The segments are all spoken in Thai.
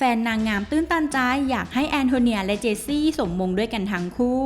แฟนนางงามตื้นตันใจอยากให้แอนโทเนียและเจสซี่สมมงด้วยกันทั้งคู่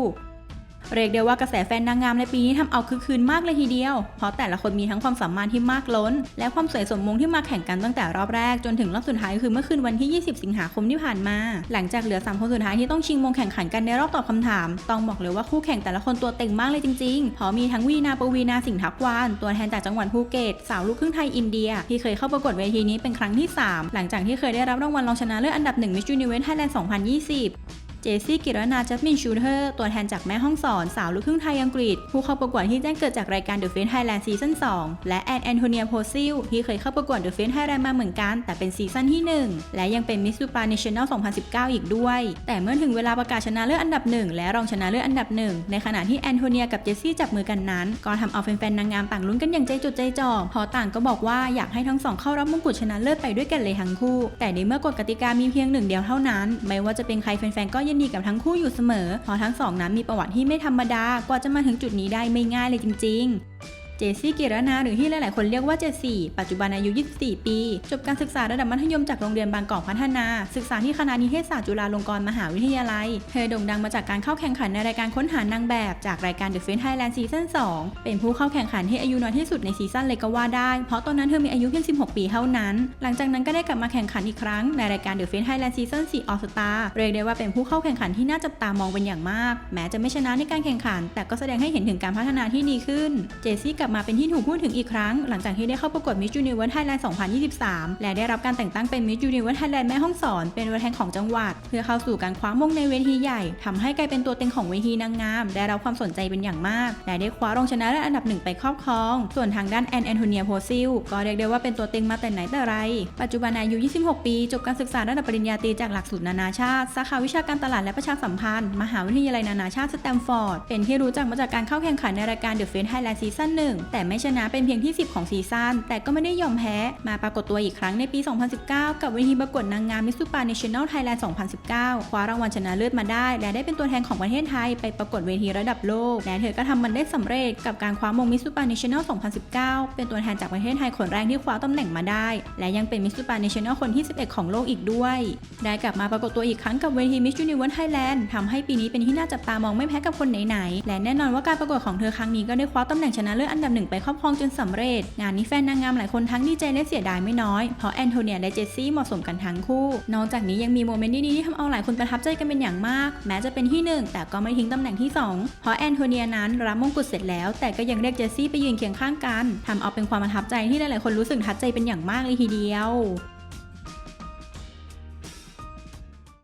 เรียกได้ว่ากระแสแฟนนางงามในปีนี้ทำเอาคึกคืนมากเลยทีเดียว เพราะแต่ละคนมีทั้งความสามารถที่มากล้น และความสวยสมมงที่มาแข่งกันตั้งแต่รอบแรกจนถึงรอบสุดท้ายคือเมื่อคืนวันที่ 20 สิงหาคมที่ผ่านมา หลังจากเหลือ 3 คนสุดท้ายที่ต้องชิงมงแข่งขันกันในรอบตอบคำถาม ต้องบอกเลยว่าคู่แข่งแต่ละคนตัวเต็งมากเลยจริงๆ เพราะมีทั้งวีนาปวีนาสิงห์ทัพวานตัวแทนจากจังหวัดภูเก็ตสาวลูกครึ่งไทยอินเดีย ที่เคยเข้าประกวดเวทีนี้เป็นครั้งที่ 3 หลังจากที่เคยได้รับรางวัลรองชนะเลิศอันดับ1 Miss Universe Thailand 2020 เจสซี่กิรนาจัสมินชูเทอร์ตัวแทนจากแม่ห้องสอนสาวลูกครึ่งไทยอังกฤษ ผู้เข้าประกวดที่แจ้งเกิดจากรายการ The Face Thailand ซีซั่น2และแอนแอนโทเนียโพซิลที่เคยเข้าประกวด The Face Thailand มาเหมือนกัน แต่เป็นซีซั่นที่ 1 และยังเป็น Miss Supra National 2019 อีกด้วย แต่เมื่อถึงเวลาประกาศชนะเลิศอันดับ 1 และรองชนะเลิศอันดับ 1 ในขณะที่แอนโทเนียกับเจสซี่จับมือกันนั้น ก็ทำเอาแฟนๆนางงามต่างลุ้นกันอย่างใจจดใจจ่อเพอต่างก็บอกว่าอยากให้ทั้งสองเข้ารับมงกุฎชนะเลิศไปด้วยกันเลยทั้งคู่ แต่ในเมื่อกฎกติกามีเพียงหนึ่งเดียวเท่านั้น ไม่ว่าจะเป็นใครแฟนๆก็ยนดีกับทั้งคู่อยู่เสมอเพราะทั้งสองนั้นมีประวัติที่ไม่ธรรมดากว่าจะมาถึงจุดนี้ได้ไม่ง่ายเลยจริง ๆ เจสซี่กิรนาหรือที่หลาย ๆ คนเรียกว่าเจสซี่ปัจจุบันอายุ 24 ปี จบการศึกษาระดับมัธยมจากโรงเรียนบางกอกพัฒนา ศึกษาที่คณะนิเทศศาสตร์จุฬาลงกรณ์มหาวิทยาลัย เธอโด่งดังมาจากการเข้าแข่งขันในรายการค้นหานางแบบ จากรายการ The Face Thailand ซีซั่น2เป็นผู้เข้าแข่งขันที่อายุน้อยที่สุดในซีซั่นเลยก็ว่าได้ เพราะตอนนั้นเธอมีอายุเพียง 16 ปีเท่านั้น หลังจากนั้นก็ได้กลับมาแข่งขันอีกครั้งในรายการ The Face Thailand ซีซั่น4 All Star เรียกได้ว่าเป็นผู้เข้าแข่งขันที่น่าจับตามองเป็นอย่างมาก แม้จะไม่ชนะในการแข่งขัน แต่ก็แสดงให้เห็นถึงการพัฒนาที่ดีขึ้น เจซี่กลับมาเป็นที่ถูกพูดถึงอีกครั้ง หลังจากที่ได้เข้าประกวด Miss Universe Thailand 2023 และได้รับการแต่งตั้งเป็น Miss Universe Thailand แม่ฮ่องสอนเป็นตัวแทนของจังหวัด เพื่อเข้าสู่การคว้ามงในเวทีใหญ่ทำให้กลายเป็นตัวเต็งของเวทีนางงาม ได้รับความสนใจเป็นอย่างมาก และได้คว้ารองชนะเลิศอันดับหนึ่งไปครอบครอง ส่วนทางด้านแอนแอนโทเนียโพซิลก็เรียกได้ว่าเป็นตัวเต็งมาแต่ไหนแต่ไร ปัจจุบันอายุ 26 ปี จบการศึกษาระดับปริญญาตรีจากหลักสูตรนานาชาติ สาขาวิชาการตลาดและประชาสัมพันธ์ มหาวิทยาลัยนานาชาติสแตมฟอร์ด เป็นที่รู้จักมาจากการเข้าแข่งขันในรายการ The Face Thailand ซีซั่น1 แต่ไม่ชนะเป็นเพียงที่ 10 ของซีซั่นแต่ก็ไม่ได้ยอมแพ้มาปรากฏตัวอีกครั้งในปี 2019 กับเวทีประกวดนางงาม Miss Super National Thailand 2019 คว้ารางวัลชนะเลิศมาได้ และได้เป็นตัวแทนของประเทศไทยไปประกวดเวทีระดับโลก และเธอก็ทำมันได้สำเร็จกับการคว้ามง Miss Super National 2019 เป็นตัวแทนจากประเทศไทยคนแรกที่คว้าตำแหน่งมาได้ และยังเป็น Miss Super National คนที่ 11 ของโลกอีกด้วย ได้กลับมาปรากฏตัวอีกครั้งกับเวที Miss Universe Thailand ทำให้ปีนี้เป็นที่น่าจับตามองไม่แพ้กับคนไหนๆและแน่นอนว่าการประกวดของเธอครั้งนี้ก็ได้คว้าตำแหน่งชนะเลิศอันดับหนึ่งไปครอบครองจนสำเร็จ งานนี้แฟนนางงามหลายคนทั้งดีใจและเสียดายไม่น้อย เพราะแอนโทเนียและเจสซี่เหมาะสมกันทั้งคู่ นอกจากนี้ยังมีโมเมนต์ดีๆที่ทำเอาหลายคนประทับใจกันเป็นอย่างมาก แม้จะเป็นที่หนึ่งแต่ก็ไม่ทิ้งตำแหน่งที่สองเพราะแอนโทเนียนั้นรับมงกุฎเสร็จแล้ว แต่ก็ยังเรียกเจสซี่ไปยืนเคียงข้างกันทำเอาเป็นความประทับใจที่หลายๆคนรู้สึกทัดใจเป็นอย่างมากเลยทีเดียว